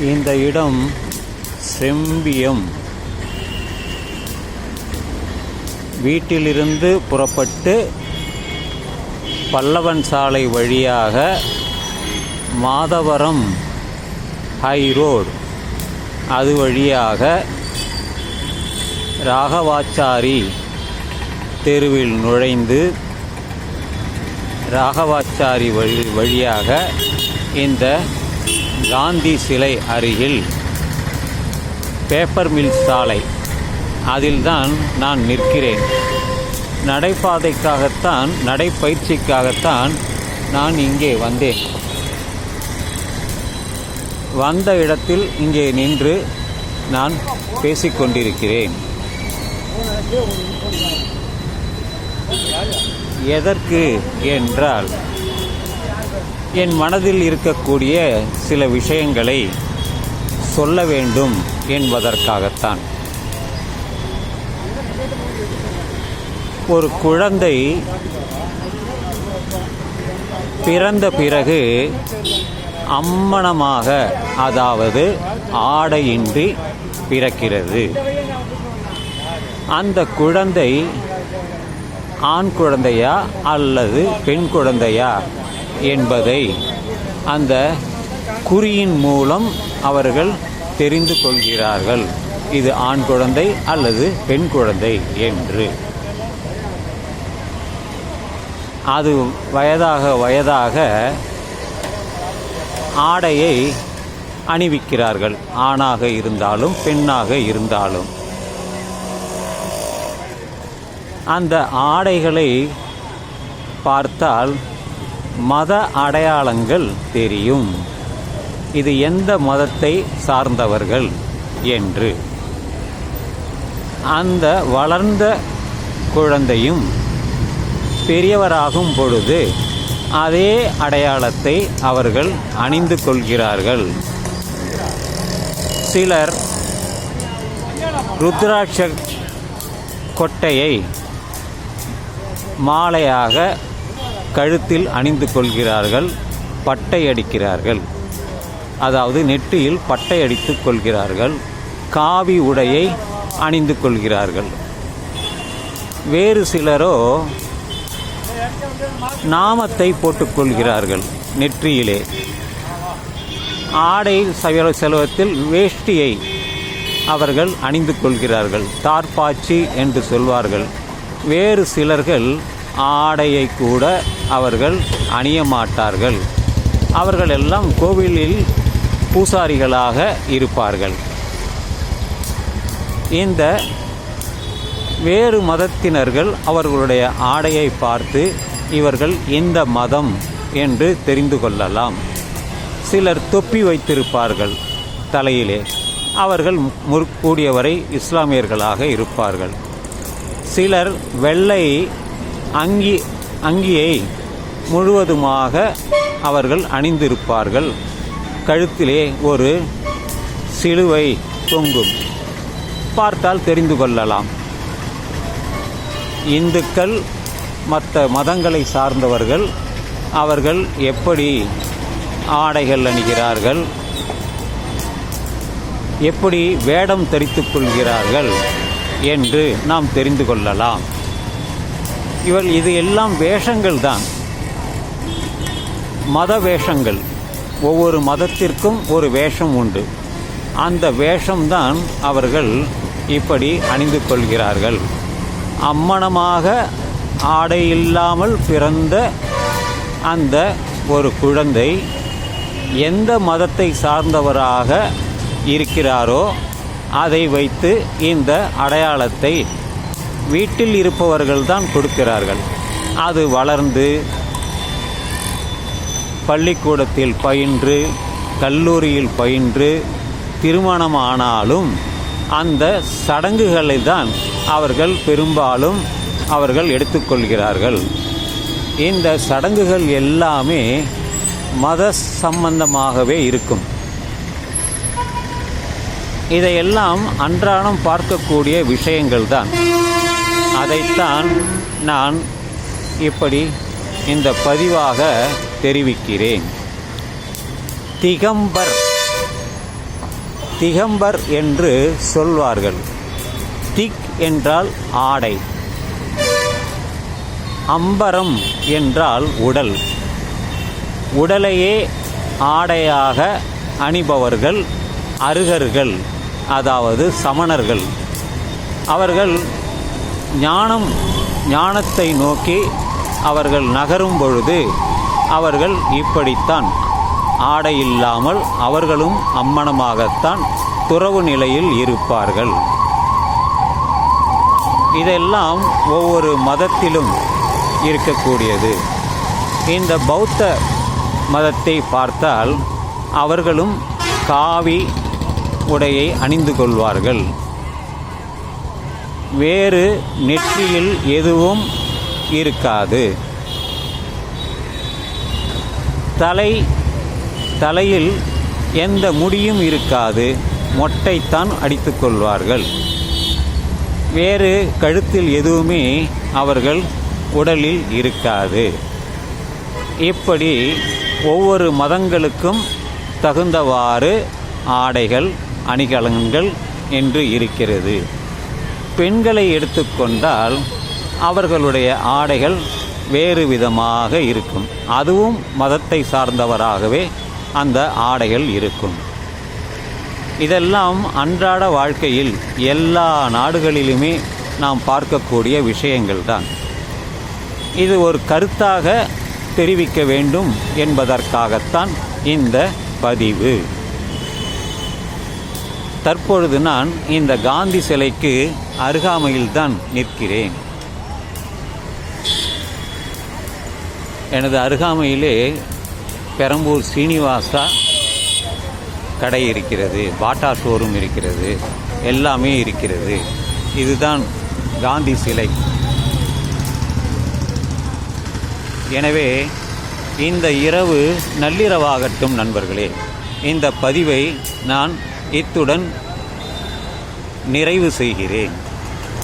இந்த இடம் செம்பியம். வீட்டிலிருந்து புறப்பட்டு பல்லவன் சாலை வழியாக மாதவரம் ஹை ரோடு அது வழியாக ராகவாச்சாரி தெருவில் நுழைந்து ராகவாச்சாரி வழி வழியாக இந்த காந்தி சிலை அருகில் பேப்பர் மில் சாலை. அதில்தான் நான் நிற்கிறேன். நடைபாதைக்காகத்தான் நடைப்பயிற்சிக்காகத்தான் நான் இங்கே வந்தேன். வந்த இடத்தில் இங்கே நின்று நான் பேசிக்கொண்டிருக்கிறேன். எதற்கு என்றால் என் மனதில் இருக்கக்கூடிய சில விஷயங்களை சொல்ல வேண்டும் என்பதற்காகத்தான். ஒரு குழந்தை பிறந்த பிறகு அம்மணமாக அதாவது ஆடையின்றி பிறக்கிறது. அந்த குழந்தை ஆண் குழந்தையா அல்லது பெண் குழந்தையா? என்பதை அந்த குறியின் மூலம் அவர்கள் தெரிந்து கொள்கிறார்கள். இது ஆண் குழந்தை அல்லது பெண் குழந்தை என்று. அது வயதாக வயதாக ஆடையை அணிவிக்கிறார்கள். ஆணாக இருந்தாலும் பெண்ணாக இருந்தாலும். அந்த ஆடைகளை பார்த்தால் மத அடையாளங்கள் தெரியும். இது எந்த மதத்தை சார்ந்தவர்கள்? என்று. அந்த வளர்ந்த குழந்தையும் பெரியவராகும் பொழுது அதே அடையாளத்தை அவர்கள் அணிந்து கொள்கிறார்கள். சிலர் ருத்ராட்ச கொட்டையை மாலையாக கழுத்தில் அணிந்து கொள்கிறார்கள் பட்டை அடிக்கிறார்கள் அதாவது நெற்றியில் பட்டை அடித்துக் கொள்கிறார்கள் காவி உடையை அணிந்து கொள்கிறார்கள். வேறு சிலரோ நாமத்தை போட்டுக்கொள்கிறார்கள் நெற்றியிலே. ஆடை சவ செலவத்தில் வேஷ்டியை அவர்கள் அணிந்து கொள்கிறார்கள் தார்பாச்சி என்று சொல்வார்கள். வேறு சிலர்கள் ஆடையை கூட அவர்கள் அணிய மாட்டார்கள். அவர்கள் எல்லாம் கோவிலில் பூசாரிகளாக இருப்பார்கள். இந்த வேறு மதத்தினர்கள் அவர்களுடைய ஆடையை பார்த்து இவர்கள் இந்த மதம் என்று தெரிந்து கொள்ளலாம். சிலர் தொப்பி வைத்திருப்பார்கள். தலையிலே அவர்கள் முற்கூடியவரை இஸ்லாமியர்களாக இருப்பார்கள். சிலர் வெள்ளை அங்கி அங்கியை முழுவதுமாக அவர்கள் அணிந்திருப்பார்கள். கழுத்திலே ஒரு சிலுவை தொங்கும். பார்த்தால் தெரிந்து கொள்ளலாம். இந்துக்கள் மற்ற மதங்களை சார்ந்தவர்கள் அவர்கள் எப்படி ஆடைகள் அணிகிறார்கள்? எப்படி வேடம் தரித்துக் கொள்கிறார்கள்? என்று நாம் தெரிந்து கொள்ளலாம். இவர் இது எல்லாம் வேஷங்கள் தான். மத வேஷங்கள். ஒவ்வொரு மதத்திற்கும் ஒரு வேஷம் உண்டு. அந்த வேஷம்தான் அவர்கள் இப்படி அணிந்து கொள்கிறார்கள். அம்மணமாக ஆடை இல்லாமல் பிறந்த அந்த ஒரு குழந்தை எந்த மதத்தை சார்ந்தவராக இருக்கிறாரோ அதை வைத்து இந்த அடையாளத்தை வீட்டில் இருப்பவர்கள் தான் கொடுக்கிறார்கள். அது வளர்ந்து பள்ளிக்கூடத்தில் பயின்று கல்லூரியில் பயின்று திருமணமானாலும் அந்த சடங்குகளை தான் அவர்கள் பெரும்பாலும் அவர்கள் எடுத்துக்கொள்கிறார்கள். இந்த சடங்குகள் எல்லாமே மத சம்பந்தமாகவே இருக்கும். இதையெல்லாம் அன்றாடம் பார்க்கக்கூடிய விஷயங்கள் தான் அதைத்தான் நான் இப்படி இந்த பதிவாக தெரிவிக்கிறேன். திகம்பர் திகம்பர் என்று சொல்வார்கள். திக் என்றால் ஆடை. அம்பரம் என்றால் உடல். உடலையே ஆடையாக அணிபவர்கள் அருகர்கள் அதாவது சமணர்கள். அவர்கள் ஞானம் ஞானத்தை நோக்கி அவர்கள் நகரும் பொழுது அவர்கள் இப்படித்தான். ஆடை இல்லாமல் அவர்களும் அம்மனமாகத்தான் துறவு நிலையில் இருப்பார்கள். இதெல்லாம் ஒவ்வொரு மதத்திலும் இருக்கக்கூடியது. இந்த பௌத்த மதத்தை பார்த்தால் அவர்களும் காவி உடையை அணிந்து கொள்வார்கள். வேறு நெற்றியில் எதுவும் இருக்காது. தலை தலையில் எந்த முடியும் இருக்காது. மொட்டைத்தான் அடித்துக்கொள்வார்கள் வேறு கழுத்தில் எதுவுமே அவர்கள் உடலில் இருக்காது. இப்படி ஒவ்வொரு மதங்களுக்கும் தகுந்தவாறு ஆடைகள் அணிகலன்கள் என்று இருக்கிறது. பெண்களை எடுத்துக்கொண்டால் அவர்களுடைய ஆடைகள் வேறு விதமாக இருக்கும். அதுவும் மதத்தை சார்ந்தவராகவே அந்த ஆடைகள் இருக்கும். இதெல்லாம் அன்றாட வாழ்க்கையில் எல்லா நாடுகளிலுமே நாம் பார்க்கக்கூடிய விஷயங்கள் தான் இது ஒரு கருத்தாக தெரிவிக்க வேண்டும் என்பதற்காகத்தான் இந்த பதிவு. தற்பொழுது நான் இந்த காந்தி சிலைக்கு அருகாமையில்தான் நிற்கிறேன். எனது அருகாமையிலே பெரம்பூர் சீனிவாசா கடை இருக்கிறது பாட்டா ஷோரூம் இருக்கிறது எல்லாமே இருக்கிறது. இதுதான் காந்தி சிலை. எனவே இந்த இரவு நள்ளிரவாகட்டும் நண்பர்களே. இந்த பதிவை நான் இத்துடன் நிறைவு செய்கிறேன்.